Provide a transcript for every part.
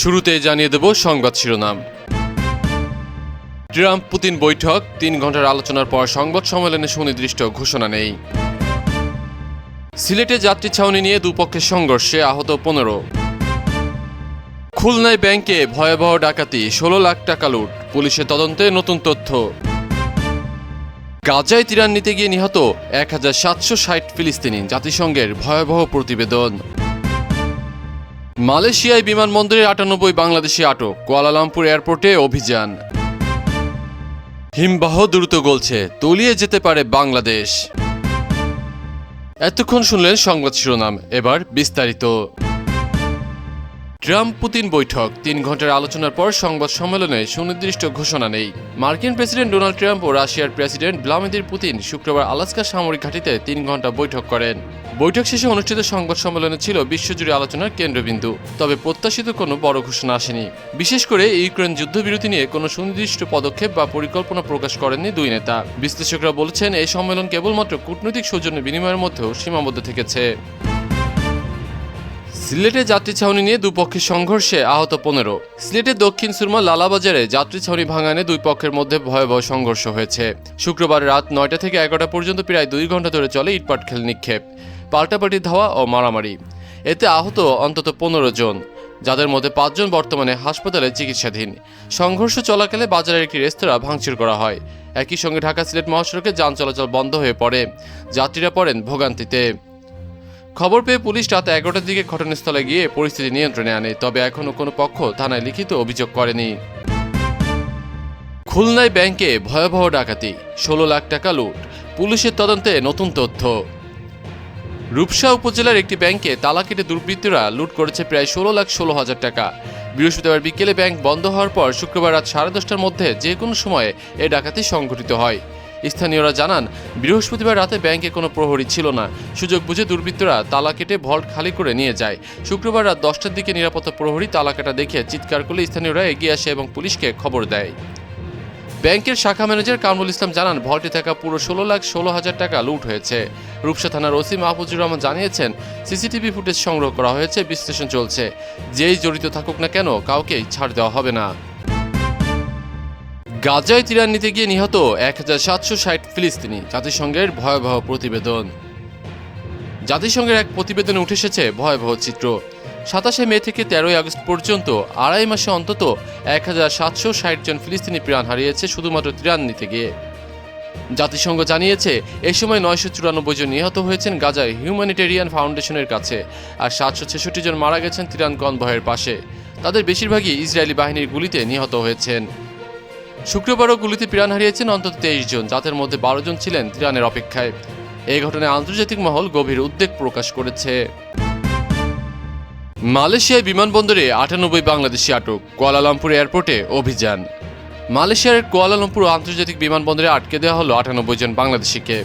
শুরুতে জানিয়ে দেব সংবাদ শিরোনাম। ট্রাম্প পুতিন বৈঠক, তিন ঘণ্টার আলোচনার পর সংবাদ সম্মেলনে সুনির্দিষ্ট ঘোষণা নেই। সিলেটে যাত্রী ছাউনি নিয়ে দুপক্ষের সংঘর্ষে আহত পনেরো। খুলনায় ব্যাংকে ভয়াবহ ডাকাতি, ষোলো লাখ টাকা লুট, পুলিশের তদন্তে নতুন তথ্য। গাজায় ত্রাণ নিতে গিয়ে নিহত এক হাজার সাতশো ষাট ফিলিস্তিনি জাতিসংঘের ভয়াবহ প্রতিবেদন। মালয়েশিয়ায় বিমানবন্দরে আটানব্বই বাংলাদেশি আটক, কুয়ালালামপুর এয়ারপোর্টে অভিযান। হিমবাহ দ্রুত গলছে, তলিয়ে যেতে পারে বাংলাদেশ। এতক্ষণ শুনলেন সংবাদ শিরোনাম, এবার বিস্তারিত। ট্রাম্প পুতিন বৈঠক। তিন ঘণ্টার আলোচনার পর সংবাদ সম্মেলনে সুনির্দিষ্ট ঘোষণা নেই। মার্কিন প্রেসিডেন্ট ডোনাল্ড ট্রাম্প ও রাশিয়ার প্রেসিডেন্ট ভ্লাদিমির পুতিন শুক্রবার আলাস্কা সামরিক ঘাঁটিতে তিন ঘণ্টা বৈঠক করেন। বৈঠক শেষে অনুষ্ঠিত সংবাদ সম্মেলনে ছিল বিশ্বজুড়ে আলোচনার কেন্দ্রবিন্দু, তবে প্রত্যাশিত কোনো বড় ঘোষণা আসেনি। বিশেষ করে ইউক্রেন যুদ্ধবিরতি নিয়ে কোনো সুনির্দিষ্ট পদক্ষেপ বা পরিকল্পনা প্রকাশ করেননি দুই নেতা। বিশ্লেষকরা বলছেন, এই সম্মেলন কেবলমাত্র কূটনৈতিক সৌজন্য বিনিময়ের মধ্যেও সীমাবদ্ধ থেকেছে। সিলেটে যাত্রী ছাউনি নিয়ে দুপক্ষের সংঘর্ষে আহত পনেরো। সিলেটের দক্ষিণ সুরমা লালাবাজারে যাত্রী ছাউনি ভাঙানে দুই পক্ষের মধ্যে ভয়াবহ সংঘর্ষ হয়েছে। শুক্রবার রাত নয়টা থেকে এগারোটা পর্যন্ত প্রায় দুই ঘণ্টা ধরে চলে ইটপাট খেল নিক্ষেপ, পাল্টাপাল্টি ধাওয়া ও মারামারি। এতে আহত অন্তত পনেরো জন, যাদের মধ্যে পাঁচজন বর্তমানে হাসপাতালে চিকিৎসাধীন। সংঘর্ষ চলাকালে বাজারের একটি রেস্তোরাঁ ভাঙচুর করা হয়। একই সঙ্গে ঢাকা সিলেট মহাসড়কে যান চলাচল বন্ধ হয়ে পড়ে। যাত্রীরা পড়েন ভোগান্তিতে। খবর পেয়ে পুলিশ রাত এগারোটার দিকে ঘটনাস্থলে গিয়ে পরিস্থিতি নিয়ন্ত্রণে আনে, তবে এখনও কোনো পক্ষ থানায় লিখিত অভিযোগ করেনি। খুলনায় ব্যাংকে ভয়াবহ ডাকাতি, ষোলো লাখ টাকা লুট, পুলিশের তদন্তে নতুন তথ্য। রূপসা উপজেলার একটি ব্যাংকে তালা কেটে দুর্বৃত্তরা লুট করেছে প্রায় ষোলো লাখ ষোলো হাজার টাকা। বৃহস্পতিবার বিকেলে ব্যাংক বন্ধ হওয়ার পর শুক্রবার রাত সাড়ে দশটার মধ্যে যে কোনো সময়ে এ ডাকাতি সংঘটিত হয়। স্থানীয়রা জানান, বৃহস্পতিবার রাতে ব্যাংকে কোনো প্রহরী ছিল না। সুযোগ বুঝে দুর্বৃত্তরা তালা কেটে ভল্ট খালি করে নিয়ে যায়। শুক্রবার রাত দশটার দিকে নিরাপত্তা প্রহরী তালা কাটা দেখে চিৎকার করলে স্থানীয়রা এগিয়ে আসে এবং পুলিশকে খবর দেয়। ব্যাংকের শাখা ম্যানেজার কামরুল ইসলাম জানান, ভল্টে থাকা পুরো ষোলো লাখ ষোলো হাজার টাকা লুট হয়েছে। রূপসা থানার ওসি মাহফুজুর রহমান জানিয়েছেন, সিসিটিভি ফুটেজ সংগ্রহ করা হয়েছে, বিশ্লেষণ চলছে। যেই জড়িত থাকুক না কেন, কাউকেই ছাড় দেওয়া হবে না। গাজায় ত্রাণ নিতে গিয়ে নিহত এক হাজার সাতশো ষাট ফিলিস্তিনি জাতিসংঘের ভয়াবহ প্রতিবেদন। জাতিসংঘের এক প্রতিবেদনে উঠে এসেছে ভয়াবহ চিত্র। সাতাশে মে থেকে তেরোই আগস্ট পর্যন্ত আড়াই মাসে অন্তত এক হাজার সাতশো ষাট জন ফিলিস্তিনি প্রাণ হারিয়েছে শুধুমাত্র ত্রাণ নিতে গিয়ে। জাতিসংঘ জানিয়েছে এই সময় নয়শো চুরানব্বই জন নিহত হয়েছেন গাজায় হিউম্যানিটেরিয়ান ফাউন্ডেশনের কাছে আর সাতশো ছেষট্টি জন মারা গেছেন ত্রাণ কনভয়ের পাশে। তাদের বেশিরভাগই ইসরায়েলি বাহিনীর গুলিতে নিহত হয়েছেন। শুক্রবারও গুলিতে প্রাণ হারিয়েছেন অন্তত তেইশ জন। যাদের মধ্যে বারো জন ছিলেন ত্রাণের অপেক্ষায়। এই ঘটনায় আন্তর্জাতিক মহল গভীর উদ্বেগ প্রকাশ করেছে। মালয়েশিয়ায় বিমানবন্দরে আটানব্বই বাংলাদেশি আটক। কুয়ালালামপুর এয়ারপোর্টে অভিযান। মালয়েশিয়ার কুয়ালালামপুর আন্তর্জাতিক বিমানবন্দরে আটকে দেওয়া হলো আটানব্বই জন বাংলাদেশিকে।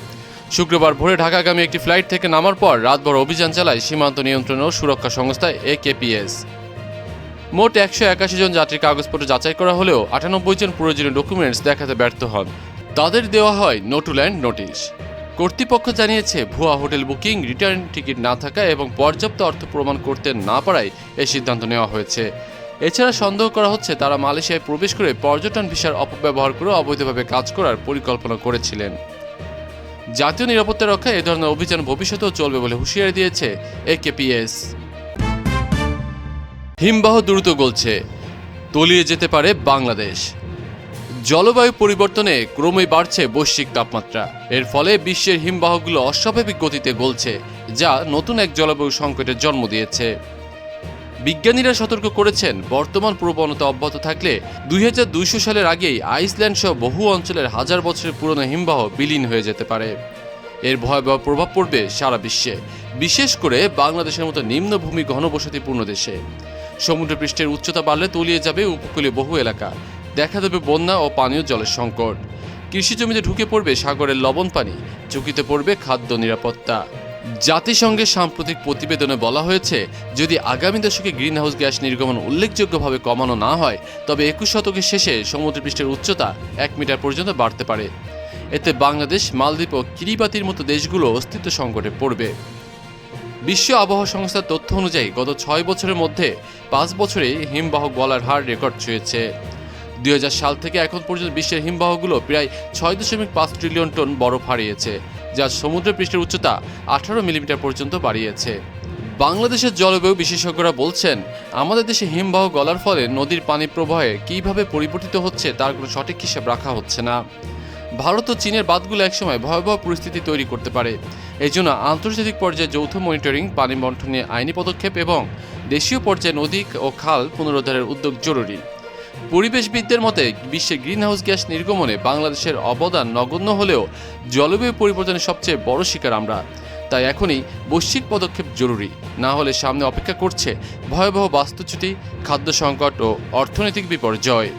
শুক্রবার ভোরে ঢাকাগামী একটি ফ্লাইট থেকে নামার পর রাতভর অভিযান চালায় সীমান্ত নিয়ন্ত্রণ ও সুরক্ষা সংস্থা এ একেপিএস মোট একশো একাশি জন যাত্রীর কাগজপত্র যাচাই করা হলেও আটানব্বই জন প্রয়োজনীয় ডকুমেন্টস দেখাতে ব্যর্থ হন। তাদের দেওয়া হয় নো টু ল্যান্ড নোটিশ কর্তৃপক্ষ জানিয়েছে, ভুয়া হোটেল বুকিং রিটার্ন টিকিট না থাকা এবং পর্যাপ্ত অর্থ প্রমাণ করতে না পারায় এই সিদ্ধান্ত নেওয়া হয়েছে। এছাড়া সন্দেহ করা হচ্ছে, তারা মালয়েশিয়ায় প্রবেশ করে পর্যটন ভিসার অপব্যবহার করে অবৈধভাবে কাজ করার পরিকল্পনা করেছিলেন। জাতীয় নিরাপত্তা রক্ষায় এ ধরনের অভিযান ভবিষ্যতেও চলবে বলে হুঁশিয়ারি দিয়েছে এ একেপিএস হিমবাহ দ্রুত গলছে। তলিয়ে যেতে পারে বাংলাদেশ। জলবায়ু পরিবর্তনে ক্রমেই বাড়ছে বৈশ্বিক তাপমাত্রা। এর ফলে বিশ্বের হিমবাহগুলো অস্বাভাবিক গতিতে গলছে, যা নতুন এক জলবায়ু সংকটের জন্ম দিয়েছে। বিজ্ঞানীরা সতর্ক করেছেন, বর্তমান প্রবণতা অব্যাহত থাকলে দুই হাজার দুইশো সালের আগেই আইসল্যান্ড সহ বহু অঞ্চলের হাজার বছরের পুরনো হিমবাহ বিলীন হয়ে যেতে পারে। এর ভয়াবহ প্রভাব পড়বে সারা বিশ্বে, বিশেষ করে বাংলাদেশের মতো নিম্নভূমি ঘনবসতিপূর্ণ দেশে। সমুদ্রপৃষ্ঠের উচ্চতা বাড়লে তলিয়ে যাবে উপকূলীয় বহু এলাকা। দেখা দেবে বন্যা ও পানীয় জলের সংকট। কৃষি জমিতে ঢুকে পড়বে সাগরের লবণ পানি, ঝুঁকিতে পড়বে খাদ্য নিরাপত্তা। জাতিসংঘের সাম্প্রতিক প্রতিবেদনে বলা হয়েছে, যদি আগামী দশকে গ্রিনহাউস গ্যাস নির্গমন উল্লেখযোগ্যভাবে কমানো না হয়, তবে একুশ শতকের শেষে সমুদ্রপৃষ্ঠের উচ্চতা এক মিটার পর্যন্ত বাড়তে পারে। এতে বাংলাদেশ, মালদ্বীপ ও কিরিবাতির মতো দেশগুলো অস্তিত্ব সংকটে পড়বে। বিশ্ব আবহাওয়া সংস্থার তথ্য অনুযায়ী গত ছয় বছরের মধ্যে পাঁচ বছরে হিমবাহ গলার হার রেকর্ড ছুঁয়েছে। দুই হাজার সাল থেকে এখন পর্যন্ত বিশ্বের হিমবাহগুলো প্রায় ছয় দশমিক পাঁচ ট্রিলিয়ন টন বরফ হারিয়েছে, যা সমুদ্র পৃষ্ঠের উচ্চতা আঠারো মিলিমিটার পর্যন্ত বাড়িয়েছে। বাংলাদেশের জলবায়ু বিশেষজ্ঞরা বলছেন, আমাদের দেশে হিমবাহ গলার ফলে নদীর পানি প্রবাহে কীভাবে পরিবর্তিত হচ্ছে তার কোনো সঠিক হিসাব রাখা হচ্ছে না। ভারত ও চীনের বাঁধগুলো একসময় ভয়াবহ পরিস্থিতি তৈরি করতে পারে। এই জন্য আন্তর্জাতিক পর্যায়ে যৌথ মনিটরিং পানি বন্টনে আইনি পদক্ষেপ এবং দেশীয় পর্যায়ে নদী ও খাল পুনরুদ্ধারের উদ্যোগ জরুরি। পরিবেশবিদদের মতে, বিশ্বে গ্রিনহাউস গ্যাস নির্গমনে বাংলাদেশের অবদান নগণ্য হলেও জলবায়ু পরিবর্তনের সবচেয়ে বড় শিকার আমরা। তাই এখনই বৈশ্বিক পদক্ষেপ জরুরি। না হলে সামনে অপেক্ষা করছে ভয়াবহ বাস্তুচ্যুতি, খাদ্য সংকট ও অর্থনৈতিক বিপর্যয়।